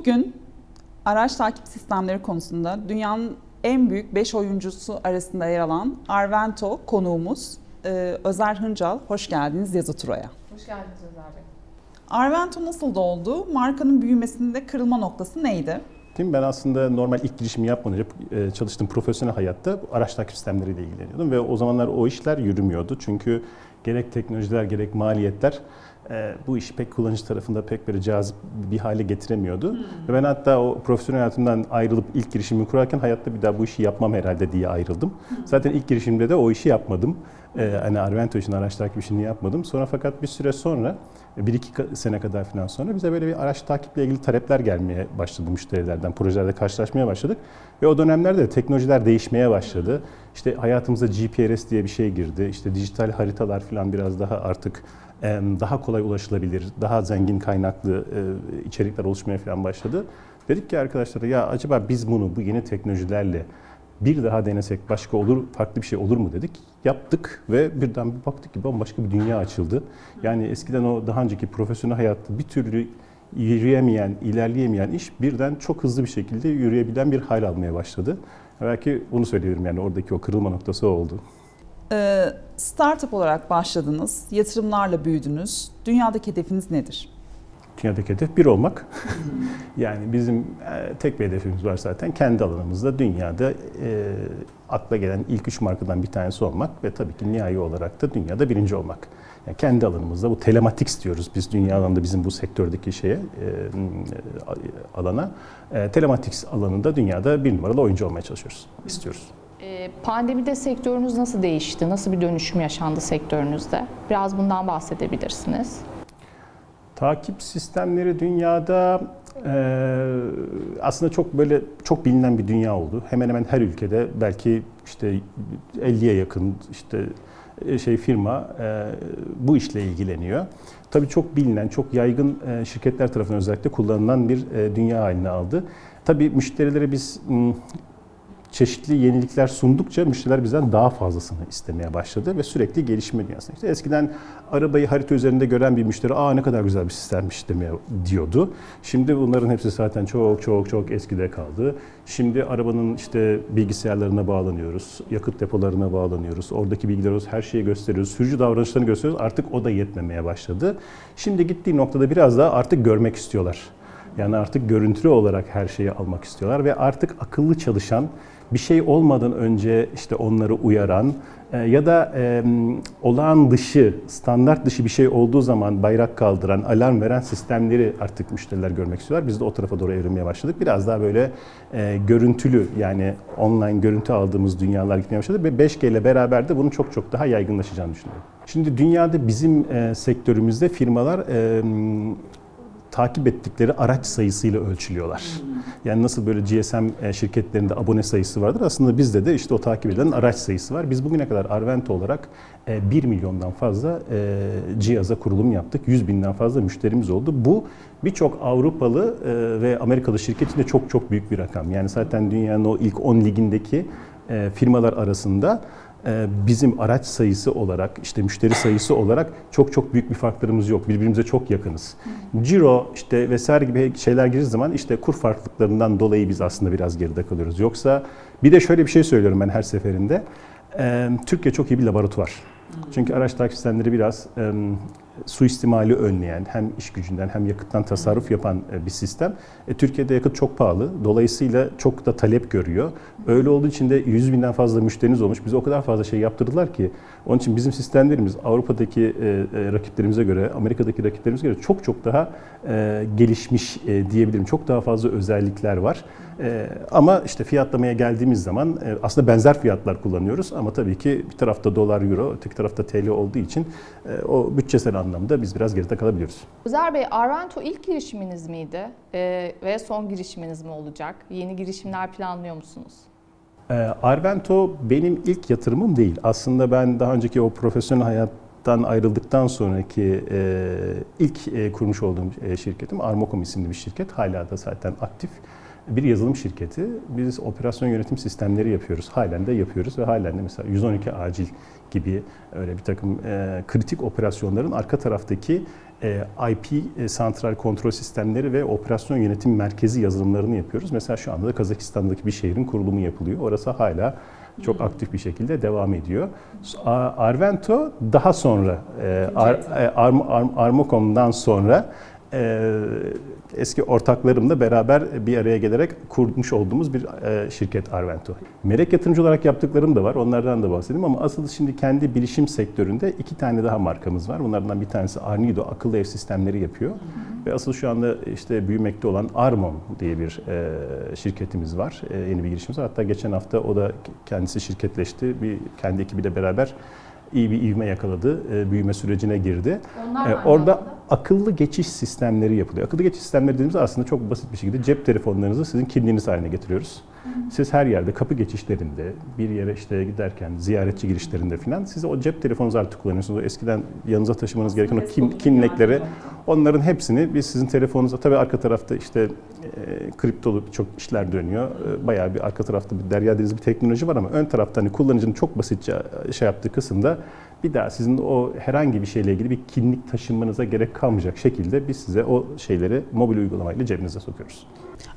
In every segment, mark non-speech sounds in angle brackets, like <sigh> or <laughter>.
Bugün araç takip sistemleri konusunda dünyanın en büyük 5 oyuncusu arasında yer alan Arvento konuğumuz Ee, Özer Hıncal. Hoş geldiniz Yazı Tura'ya. Hoş geldiniz Özer Bey. Arvento nasıl oldu? Markanın büyümesinde kırılma noktası neydi? Tim ben aslında normal ilk girişimi yapmadan önce e, çalıştığım profesyonel hayatta araç takip sistemleriyle ilgileniyordum ve o zamanlar o işler yürümüyordu. Çünkü gerek teknolojiler gerek maliyetler e, bu işi pek kullanıcı tarafında pek böyle cazip bir hale getiremiyordu. Ve ben hatta o profesyonel hayatımdan ayrılıp ilk girişimi kurarken hayatta bir daha bu işi yapmam herhalde diye ayrıldım. Zaten ilk girişimde de o işi yapmadım. E, hani Arvento için araç takip yapmadım. Sonra fakat bir süre sonra bir iki sene kadar falan sonra bize böyle bir araç takiple ilgili talepler gelmeye başladı müşterilerden. Projelerde karşılaşmaya başladık. Ve o dönemlerde de teknolojiler değişmeye başladı. İşte hayatımıza GPRS diye bir şey girdi. İşte dijital haritalar falan biraz daha artık daha kolay ulaşılabilir, daha zengin kaynaklı e, içerikler oluşmaya falan başladı. Dedik ki arkadaşlara ya acaba biz bunu bu yeni teknolojilerle bir daha denesek başka olur, farklı bir şey olur mu dedik. Yaptık ve birden bir baktık ki bambaşka bir dünya açıldı. Yani eskiden o daha önceki profesyonel hayatta bir türlü yürüyemeyen, ilerleyemeyen iş birden çok hızlı bir şekilde yürüyebilen bir hal almaya başladı. Belki bunu söyleyebilirim yani oradaki o kırılma noktası oldu. Ee, startup olarak başladınız, yatırımlarla büyüdünüz. Dünyadaki hedefiniz nedir? Dünyadaki hedef bir olmak. <laughs> yani bizim e, tek bir hedefimiz var zaten. Kendi alanımızda dünyada e, akla gelen ilk üç markadan bir tanesi olmak ve tabii ki nihai olarak da dünyada birinci olmak. Yani kendi alanımızda bu telematics diyoruz biz dünya alanında bizim bu sektördeki şeye e, e, alana. E, telematics alanında dünyada bir numaralı oyuncu olmaya çalışıyoruz, istiyoruz. Ee, Pandemide sektörünüz nasıl değişti? Nasıl bir dönüşüm yaşandı sektörünüzde? Biraz bundan bahsedebilirsiniz. Takip sistemleri dünyada e, aslında çok böyle çok bilinen bir dünya oldu. Hemen hemen her ülkede belki işte 50'ye yakın işte e, şey firma e, bu işle ilgileniyor. Tabii çok bilinen, çok yaygın e, şirketler tarafından özellikle kullanılan bir e, dünya haline aldı. Tabii müşterilere biz çeşitli yenilikler sundukça müşteriler bizden daha fazlasını istemeye başladı ve sürekli gelişme dünyasına. İşte eskiden arabayı harita üzerinde gören bir müşteri aa ne kadar güzel bir sistemmiş demeye diyordu. Şimdi bunların hepsi zaten çok çok çok eskide kaldı. Şimdi arabanın işte bilgisayarlarına bağlanıyoruz, yakıt depolarına bağlanıyoruz, oradaki bilgileri her şeyi gösteriyoruz, sürücü davranışlarını gösteriyoruz. Artık o da yetmemeye başladı. Şimdi gittiği noktada biraz daha artık görmek istiyorlar. Yani artık görüntülü olarak her şeyi almak istiyorlar ve artık akıllı çalışan, bir şey olmadan önce işte onları uyaran e, ya da e, olağan dışı, standart dışı bir şey olduğu zaman bayrak kaldıran, alarm veren sistemleri artık müşteriler görmek istiyorlar. Biz de o tarafa doğru evrilmeye başladık. Biraz daha böyle e, görüntülü yani online görüntü aldığımız dünyalar gitmeye başladı ve 5G ile beraber de bunun çok çok daha yaygınlaşacağını düşünüyorum. Şimdi dünyada bizim e, sektörümüzde firmalar e, takip ettikleri araç sayısıyla ölçülüyorlar. Yani nasıl böyle GSM e, şirketlerinde abone sayısı vardır aslında bizde de işte o takip edilen araç sayısı var. Biz bugüne kadar Arvento olarak 1 milyondan fazla e, cihaza kurulum yaptık. 100 binden fazla müşterimiz oldu. Bu birçok Avrupalı e, ve Amerikalı şirketinde çok çok büyük bir rakam. Yani zaten dünyanın o ilk 10 ligindeki firmalar arasında bizim araç sayısı olarak, işte müşteri sayısı olarak çok çok büyük bir farklarımız yok. Birbirimize çok yakınız. Ciro işte vesaire gibi şeyler girdiği zaman işte kur farklılıklarından dolayı biz aslında biraz geride kalıyoruz. Yoksa bir de şöyle bir şey söylüyorum ben her seferinde. Türkiye çok iyi bir laboratuvar. Çünkü araç takip sistemleri biraz suistimali önleyen, hem iş gücünden hem yakıttan tasarruf yapan e, bir sistem. E, Türkiye'de yakıt çok pahalı. Dolayısıyla çok da talep görüyor. Öyle olduğu için de 100 binden fazla müşteriniz olmuş. Bize o kadar fazla şey yaptırdılar ki. Onun için bizim sistemlerimiz Avrupa'daki e, e, rakiplerimize göre, Amerika'daki rakiplerimize göre çok çok daha e, gelişmiş e, diyebilirim. Çok daha fazla özellikler var. E, ama işte fiyatlamaya geldiğimiz zaman e, aslında benzer fiyatlar kullanıyoruz ama tabii ki bir tarafta dolar, euro, öteki tarafta TL olduğu için e, o bütçesel anlamda biz biraz geride kalabiliyoruz. Özer Bey, Arvento ilk girişiminiz miydi? Ee, ve son girişiminiz mi olacak? Yeni girişimler planlıyor musunuz? E, Arvento benim ilk yatırımım değil. Aslında ben daha önceki o profesyonel hayattan ayrıldıktan sonraki e, ilk e, kurmuş olduğum e, şirketim Armocom isimli bir şirket. Hala da zaten aktif. Bir yazılım şirketi. Biz operasyon yönetim sistemleri yapıyoruz. Halen de yapıyoruz ve halen de mesela 112 acil gibi öyle bir takım e, kritik operasyonların arka taraftaki e, IP e, santral kontrol sistemleri ve operasyon yönetim merkezi yazılımlarını yapıyoruz. Mesela şu anda da Kazakistan'daki bir şehrin kurulumu yapılıyor. Orası hala çok aktif bir şekilde devam ediyor. Arvento daha sonra e, Ar, e, Arm- Arm- Armocom'dan sonra e, eski ortaklarımla beraber bir araya gelerek kurmuş olduğumuz bir e, şirket Arvento. Melek yatırımcı olarak yaptıklarım da var. Onlardan da bahsedeyim ama asıl şimdi kendi bilişim sektöründe iki tane daha markamız var. Bunlardan bir tanesi Arnido akıllı ev sistemleri yapıyor. Ve asıl şu anda işte büyümekte olan Armon diye bir e, şirketimiz var. E, yeni bir girişimimiz var. Hatta geçen hafta o da kendisi şirketleşti. Bir kendi ekibiyle beraber iyi bir ivme yakaladı. E, büyüme sürecine girdi. Onlar Ee, orada akıllı geçiş sistemleri yapılıyor. Akıllı geçiş sistemleri dediğimiz aslında çok basit bir şekilde cep telefonlarınızı sizin kimliğiniz haline getiriyoruz. Siz her yerde kapı geçişlerinde, bir yere işte giderken, ziyaretçi girişlerinde falan siz o cep telefonunuzu artık kullanıyorsunuz. O eskiden yanınıza taşımanız gereken o kim, kimlikleri, onların hepsini biz sizin telefonunuza, tabii arka tarafta işte e, kriptolu çok işler dönüyor. E, bayağı bir arka tarafta bir derya denizi bir teknoloji var ama ön tarafta hani kullanıcının çok basitçe şey yaptığı kısımda bir daha sizin o herhangi bir şeyle ilgili bir kimlik taşınmanıza gerek kalmayacak şekilde biz size o şeyleri mobil uygulamayla cebinize sokuyoruz.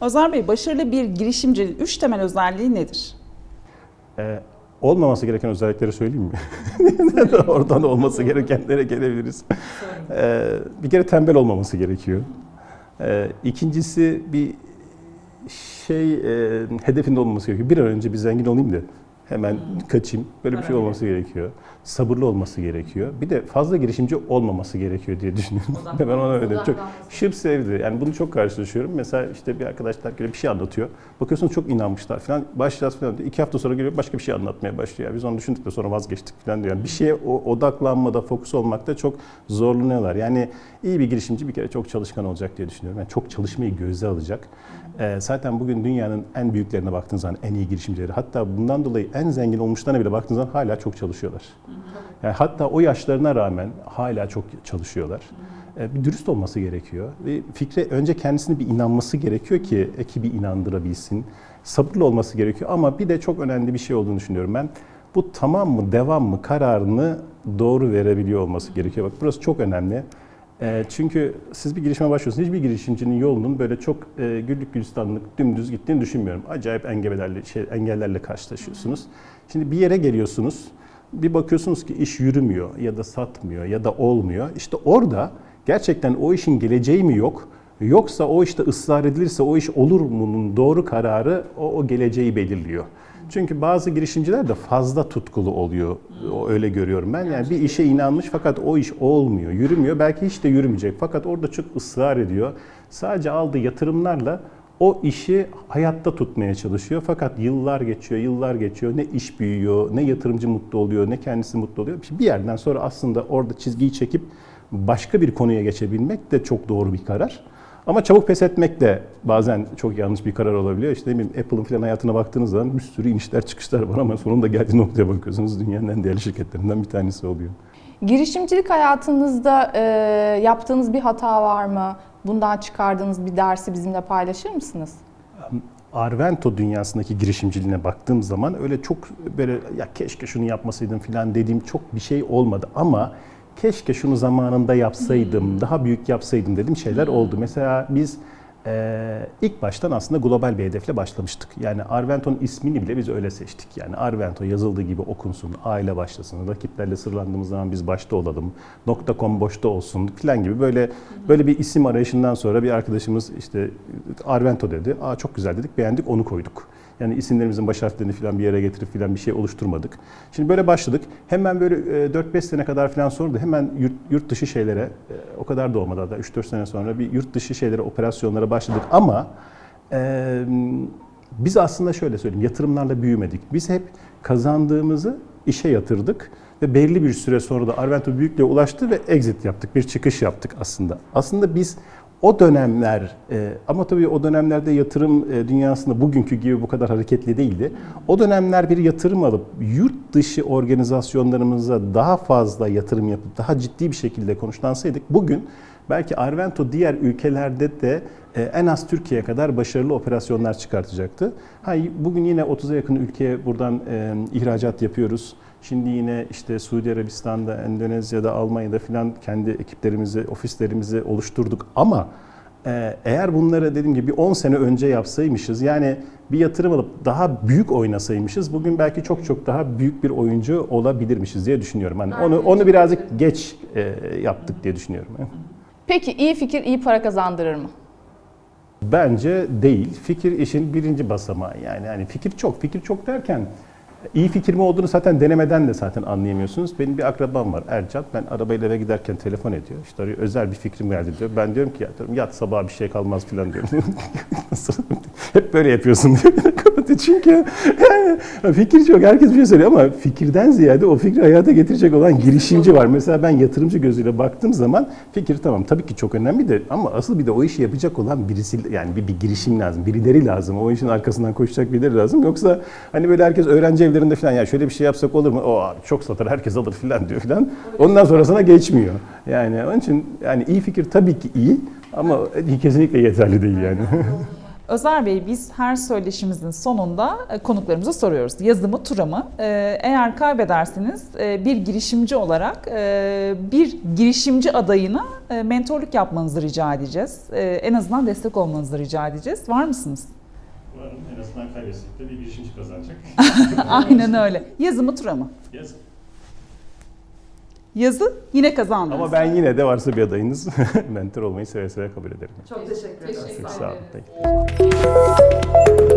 Özer Bey, başarılı bir girişimcinin üç temel özelliği nedir? Ee, olmaması gereken özellikleri söyleyeyim mi? <laughs> Oradan olması gerekenlere gelebiliriz. Ee, bir kere tembel olmaması gerekiyor. Ee, ikincisi bir şey e, hedefinde olmaması gerekiyor. Bir an önce bir zengin olayım da hemen kaçayım. Böyle bir şey olması gerekiyor. Sabırlı olması gerekiyor. Bir de fazla girişimci olmaması gerekiyor diye düşünüyorum. <laughs> ben ona öyle çok şıp sevdi. Yani bunu çok karşılaşıyorum. Mesela işte bir arkadaşlar geliyor bir şey anlatıyor. Bakıyorsunuz çok inanmışlar falan. Başlayacağız falan diyor. İki hafta sonra geliyor başka bir şey anlatmaya başlıyor. Biz onu düşündük de sonra vazgeçtik falan diyor. Yani bir şeye odaklanmada, fokus olmakta çok zorlanıyorlar. Yani iyi bir girişimci bir kere çok çalışkan olacak diye düşünüyorum. Yani çok çalışmayı göze alacak. Ee, zaten bugün dünyanın en büyüklerine baktığınız zaman en iyi girişimcileri hatta bundan dolayı en zengin olmuşlarına bile baktığınız zaman hala çok çalışıyorlar. Yani hatta o yaşlarına rağmen hala çok çalışıyorlar. Ee, bir dürüst olması gerekiyor. Ve fikre önce kendisini bir inanması gerekiyor ki ekibi inandırabilsin. Sabırlı olması gerekiyor ama bir de çok önemli bir şey olduğunu düşünüyorum ben. Bu tamam mı, devam mı kararını doğru verebiliyor olması gerekiyor. Bak burası çok önemli. E, çünkü siz bir girişime başlıyorsunuz. Hiçbir girişimcinin yolunun böyle çok e, güllük gülistanlık dümdüz gittiğini düşünmüyorum. Acayip engellerle, şey, engellerle karşılaşıyorsunuz. Şimdi bir yere geliyorsunuz. Bir bakıyorsunuz ki iş yürümüyor ya da satmıyor ya da olmuyor. İşte orada gerçekten o işin geleceği mi yok? Yoksa o işte ısrar edilirse o iş olur mu'nun doğru kararı o, o geleceği belirliyor. Çünkü bazı girişimciler de fazla tutkulu oluyor. Öyle görüyorum ben. Yani bir işe inanmış fakat o iş olmuyor, yürümüyor. Belki hiç de yürümeyecek. Fakat orada çok ısrar ediyor. Sadece aldığı yatırımlarla o işi hayatta tutmaya çalışıyor. Fakat yıllar geçiyor, yıllar geçiyor. Ne iş büyüyor, ne yatırımcı mutlu oluyor, ne kendisi mutlu oluyor. Bir yerden sonra aslında orada çizgiyi çekip başka bir konuya geçebilmek de çok doğru bir karar. Ama çabuk pes etmek de bazen çok yanlış bir karar olabiliyor. İşte ne bileyim Apple'ın falan hayatına baktığınız zaman bir sürü inişler çıkışlar var ama sonunda geldiği <laughs> noktaya bakıyorsunuz dünyanın en değerli şirketlerinden bir tanesi oluyor. Girişimcilik hayatınızda e, yaptığınız bir hata var mı? Bundan çıkardığınız bir dersi bizimle paylaşır mısınız? Arvento dünyasındaki girişimciliğine baktığım zaman öyle çok böyle ya keşke şunu yapmasaydım falan dediğim çok bir şey olmadı ama keşke şunu zamanında yapsaydım, daha büyük yapsaydım dediğim şeyler oldu. Mesela biz eee, ilk baştan aslında global bir hedefle başlamıştık. Yani Arvento'nun ismini bile biz öyle seçtik. Yani Arvento yazıldığı gibi okunsun, aile başlasın, rakiplerle sırlandığımız zaman biz başta olalım, .com boşta olsun falan gibi böyle böyle bir isim arayışından sonra bir arkadaşımız işte Arvento dedi. Aa çok güzel dedik, beğendik, onu koyduk. Yani isimlerimizin baş harflerini falan bir yere getirip falan bir şey oluşturmadık. Şimdi böyle başladık. Hemen böyle e, 4-5 sene kadar falan sonra da hemen yurt, yurt dışı şeylere, e, o kadar da olmadı hatta 3-4 sene sonra bir yurt dışı şeylere, operasyonlara başladık. Ama e, biz aslında şöyle söyleyeyim, yatırımlarla büyümedik. Biz hep kazandığımızı işe yatırdık ve belli bir süre sonra da Arvento büyüklüğe ulaştı ve exit yaptık, bir çıkış yaptık aslında. Aslında biz o dönemler e, ama tabii o dönemlerde yatırım e, dünyasında bugünkü gibi bu kadar hareketli değildi. O dönemler bir yatırım alıp yurt dışı organizasyonlarımıza daha fazla yatırım yapıp daha ciddi bir şekilde konuşlansaydık bugün belki Arvento diğer ülkelerde de e, en az Türkiye'ye kadar başarılı operasyonlar çıkartacaktı. Ha, bugün yine 30'a yakın ülkeye buradan e, ihracat yapıyoruz. Şimdi yine işte Suudi Arabistan'da, Endonezya'da, Almanya'da filan kendi ekiplerimizi, ofislerimizi oluşturduk. Ama e, eğer bunları dediğim gibi bir 10 sene önce yapsaymışız, yani bir yatırım alıp daha büyük oynasaymışız, bugün belki çok çok daha büyük bir oyuncu olabilirmişiz diye düşünüyorum. Hani onu onu birazcık geç e, yaptık diye düşünüyorum. Peki iyi fikir iyi para kazandırır mı? Bence değil. Fikir işin birinci basamağı. Yani hani fikir çok. Fikir çok derken iyi fikir mi olduğunu zaten denemeden de zaten anlayamıyorsunuz. Benim bir akrabam var Ercan. Ben arabayla eve giderken telefon ediyor. İşte arıyor özel bir fikrim geldi diyor. Ben diyorum ki ya diyorum, yat sabah bir şey kalmaz falan diyorum. <laughs> Hep böyle yapıyorsun diyor. <laughs> Çünkü <laughs> yani fikir çok. Herkes bir şey söylüyor ama fikirden ziyade o fikri hayata getirecek olan girişimci var. Mesela ben yatırımcı gözüyle baktığım zaman fikir tamam tabii ki çok önemli de ama asıl bir de o işi yapacak olan birisi yani bir, bir girişim lazım. Birileri lazım. O işin arkasından koşacak birileri lazım. Yoksa hani böyle herkes öğrenci evlerinde falan ya şöyle bir şey yapsak olur mu? O abi çok satar herkes alır falan diyor falan. Ondan sonrasına geçmiyor. Yani onun için yani iyi fikir tabii ki iyi ama kesinlikle yeterli değil yani. <laughs> Özer Bey biz her söyleşimizin sonunda e, konuklarımıza soruyoruz. Yazı mı tura mı? E, Eğer kaybederseniz e, bir girişimci olarak bir girişimci adayına mentorluk yapmanızı rica edeceğiz. En azından destek olmanızı rica edeceğiz. Var mısınız? En azından kaybetsek de bir girişimci kazanacak. <laughs> Aynen öyle. Yazı mı tura mı? Yazık. Yazı yine kazandınız. Ama ben yine de varsa bir adayınız <laughs> mentor olmayı seve seve kabul ederim. Çok teşekkür ederim. Çok sağ olun. Peki.